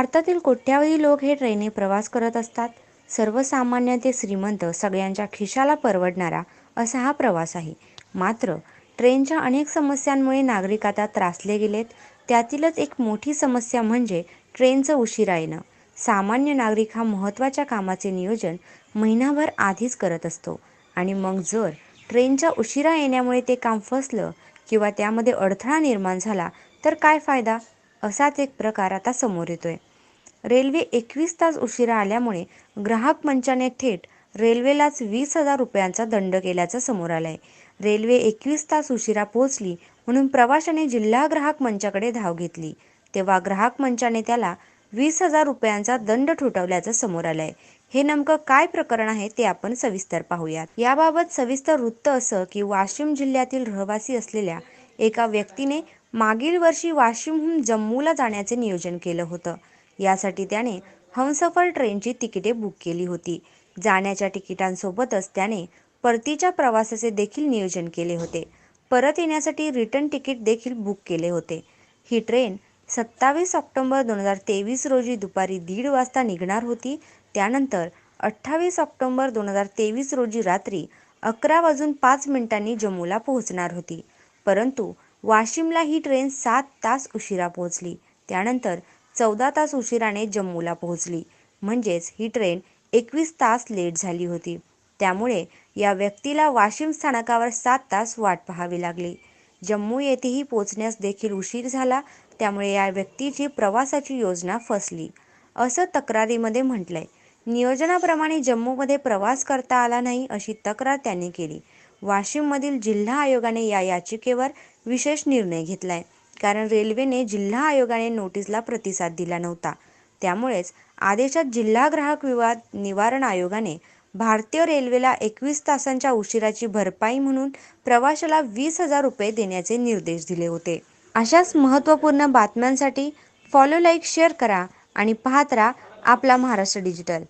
भारतातील कोट्यावधी लोक हे ट्रेनने प्रवास करत असतात. सर्वसामान्य ते श्रीमंत सगळ्यांच्या खिशाला परवडणारा असा हा प्रवास आहे मात्र ट्रेनच्या अनेक समस्यांमुळे नागरिक आता त्रासले गेलेत. त्यातीलच एक मोठी समस्या म्हणजे ट्रेनचं उशिरा येणं. सामान्य नागरिक हा महत्त्वाच्या कामाचे नियोजन महिनाभर आधीच करत असतो. आणि मग जर ट्रेनच्या उशिरा येण्यामुळे ते काम फसलं किंवा त्यामध्ये अडथळा निर्माण झाला तर काय फायदा? असाच एक प्रकार आता समोर येतोय. रेल्वे एकवीस तास उशिरा आल्यामुळे ग्राहक मंचाने थेट रेल्वेलाच वीस हजार रुपयांचा दंड केल्याचं समोर आलंय. रेल्वे एकवीस तास उशिरा पोहोचली म्हणून प्रवाशाने जिल्हा ग्राहक मंचाकडे धाव घेतली. तेव्हा ग्राहक मंचाने त्याला वीस हजार रुपयांचा दंड ठोठावल्याचं समोर आलंय. हे नेमकं काय प्रकरण आहे ते आपण सविस्तर पाहूयात. याबाबत सविस्तर वृत्त असं की वाशिम जिल्ह्यातील रहिवासी असलेल्या एका व्यक्तीने मागील वर्षी वाशिमहून जम्मूला जाण्याचे नियोजन केलं होतं. यासाठी त्याने हमसफर ट्रेनची तिकिटे बुक केली होती. जाण्याच्या तिकिटांसोबतच त्याने परतीच्या प्रवासाचे देखील नियोजन केले होते. परत येण्यासाठी रिटर्न तिकीट देखील बुक केले होते. ही ट्रेन सत्तावीस ऑक्टोबर दोन हजार तेवीस रोजी दुपारी दीड वाजता निघणार होती. त्यानंतर अठ्ठावीस ऑक्टोबर दोन हजार तेवीस रोजी रात्री अकरा वाजून पाच मिनिटांनी जम्मूला पोहोचणार होती. परंतु वाशिमला ही ट्रेन सात तास उशिरा पोहोचली. त्यानंतर चौदा तास उशिराने जम्मूला पोहोचली. म्हणजेच ही ट्रेन एकवीस तास लेट झाली होती. त्यामुळे या व्यक्तीला वाशिम स्थानकावर सात तास वाट पाहावी लागली. जम्मू येथेही पोचण्यास देखील उशीर झाला त्यामुळे या व्यक्तीची प्रवासाची योजना फसली. असं तक्रारीमध्ये म्हटलंय. नियोजनाप्रमाणे जम्मूमध्ये प्रवास करता आला नाही अशी तक्रार त्यांनी केली. वाशिममधील जिल्हा आयोगाने या याचिकेवर विशेष निर्णय घेतलाय. कारण रेल्वेने जिल्हा आयोगाने नोटीसला प्रतिसाद दिला नव्हता. त्यामुळेच आदेशात जिल्हा ग्राहक विवाद निवारण आयोगाने भारतीय रेल्वेला एकवीस तासांच्या उशिराची भरपाई म्हणून प्रवाशाला वीस हजार रुपये देण्याचे निर्देश दिले होते. अशाच महत्त्वपूर्ण बातम्यांसाठी फॉलो लाईक शेअर करा आणि पाहत राहा आपला महाराष्ट्र डिजिटल